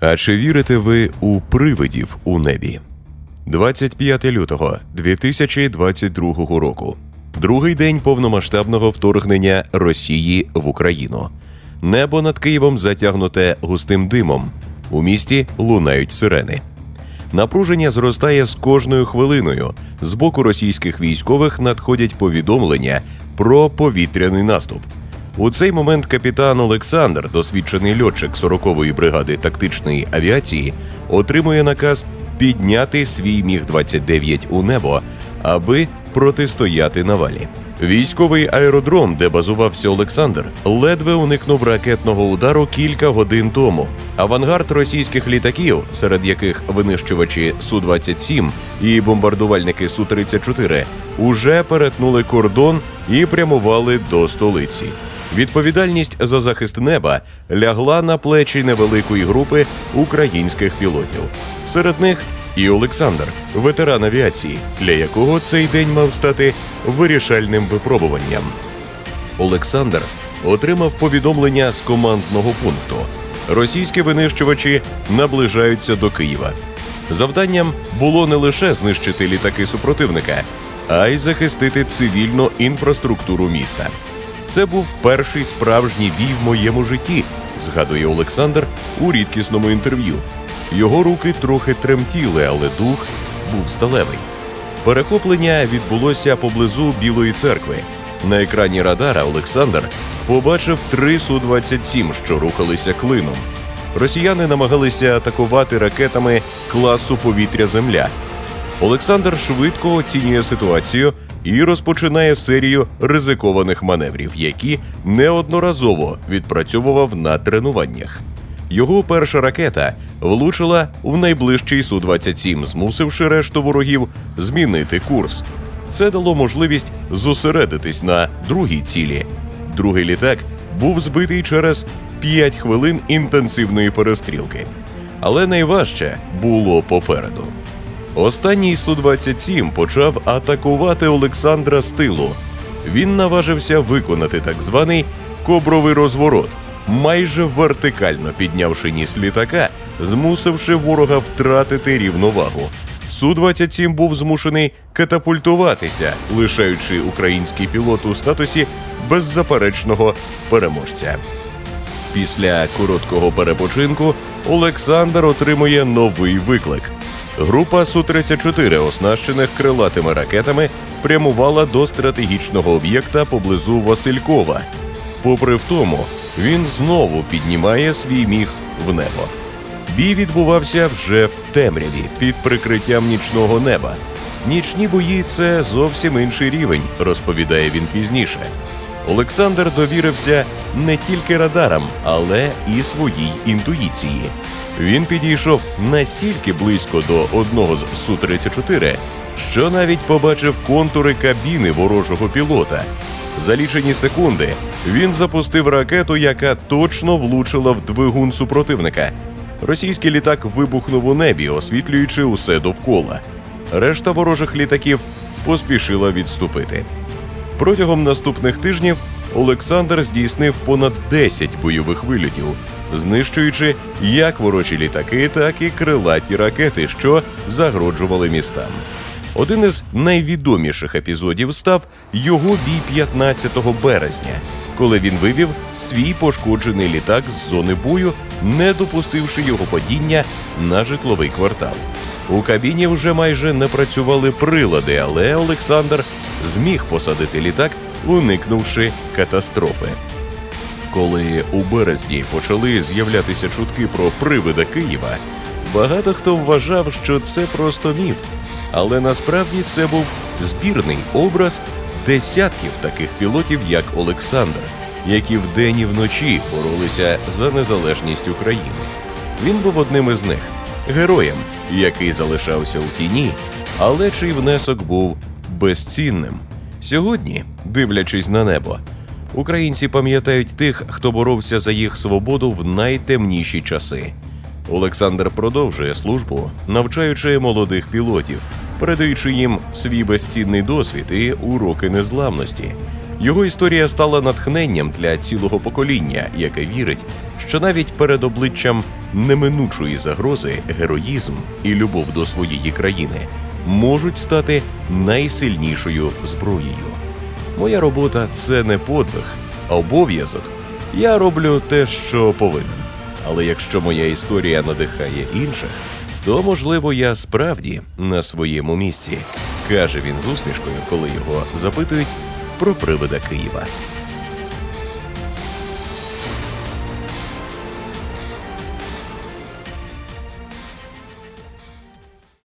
А чи вірите ви у привидів у небі? 25 лютого 2022 року. Другий день повномасштабного вторгнення Росії в Україну. Небо над Києвом затягнуте густим димом. У місті лунають сирени. Напруження зростає з кожною хвилиною. З боку російських військових надходять повідомлення про повітряний наступ. У цей момент капітан Олександр, досвідчений льотчик 40-ї бригади тактичної авіації, отримує наказ підняти свій міг 29 у небо, аби протистояти навалі. Військовий аеродром, де базувався Олександр, ледве уникнув ракетного удару кілька годин тому. Авангард російських літаків, серед яких винищувачі Су-27 і бомбардувальники Су-34, уже перетнули кордон і прямували до столиці. Відповідальність за захист неба лягла на плечі невеликої групи українських пілотів. Серед них і Олександр, ветеран авіації, для якого цей день мав стати вирішальним випробуванням. Олександр отримав повідомлення з командного пункту. Російські винищувачі наближаються до Києва. Завданням було не лише знищити літаки супротивника, а й захистити цивільну інфраструктуру міста. Це був перший справжній бій в моєму житті, згадує Олександр у рідкісному інтерв'ю. Його руки трохи тремтіли, але дух був сталевий. Перехоплення відбулося поблизу Білої церкви. На екрані радара Олександр побачив три Су-27, що рухалися клином. Росіяни намагалися атакувати ракетами класу повітря-земля. Олександр швидко оцінює ситуацію і розпочинає серію ризикованих маневрів, які неодноразово відпрацьовував на тренуваннях. Його перша ракета влучила в найближчий Су-27, змусивши решту ворогів змінити курс. Це дало можливість зосередитись на другій цілі. Другий літак був збитий через 5 хвилин інтенсивної перестрілки. Але найважче було попереду. Останній Су-27 почав атакувати Олександра з тилу. Він наважився виконати так званий кобровий розворот, майже вертикально піднявши ніс літака, змусивши ворога втратити рівновагу. Су-27 був змушений катапультуватися, лишаючи український пілот у статусі беззаперечного переможця. Після короткого перепочинку Олександр отримує новий виклик. Група Су-34, оснащених крилатими ракетами, прямувала до стратегічного об'єкта поблизу Василькова. Попри в тому, він знову піднімає свій міг в небо. Бій відбувався вже в темряві під прикриттям нічного неба. Нічні бої це зовсім інший рівень, розповідає він пізніше. Олександр довірився не тільки радарам, але і своїй інтуїції. Він підійшов настільки близько до одного з Су-34, що навіть побачив контури кабіни ворожого пілота. За лічені секунди він запустив ракету, яка точно влучила в двигун супротивника. Російський літак вибухнув у небі, освітлюючи усе довкола. Решта ворожих літаків поспішила відступити. Протягом наступних тижнів Олександр здійснив понад 10 бойових вильотів, знищуючи як ворожі літаки, так і крилаті ракети, що загроджували містам. Один із найвідоміших епізодів став його бій 15 березня, коли він вивів свій пошкоджений літак з зони бою, не допустивши його падіння на житловий квартал. У кабіні вже майже не працювали прилади, але Олександр зміг посадити літак, уникнувши катастрофи. Коли у березні почали з'являтися чутки про привида Києва, багато хто вважав, що це просто міф. Але насправді це був збірний образ десятків таких пілотів, як Олександр, які вдень і вночі боролися за незалежність України. Він був одним із них героєм, який залишався у тіні, але чий внесок був безцінним. Сьогодні, дивлячись на небо, українці пам'ятають тих, хто боровся за їх свободу в найтемніші часи. Олександр продовжує службу, навчаючи молодих пілотів, передаючи їм свій безцінний досвід і уроки незламності. Його історія стала натхненням для цілого покоління, яке вірить, що навіть перед обличчям неминучої загрози героїзм і любов до своєї країни можуть стати найсильнішою зброєю. Моя робота це не подвиг, а обов'язок. Я роблю те, що повинен. Але якщо моя історія надихає інших, то можливо я справді на своєму місці, каже він з усмішкою, коли його запитують про привида Києва.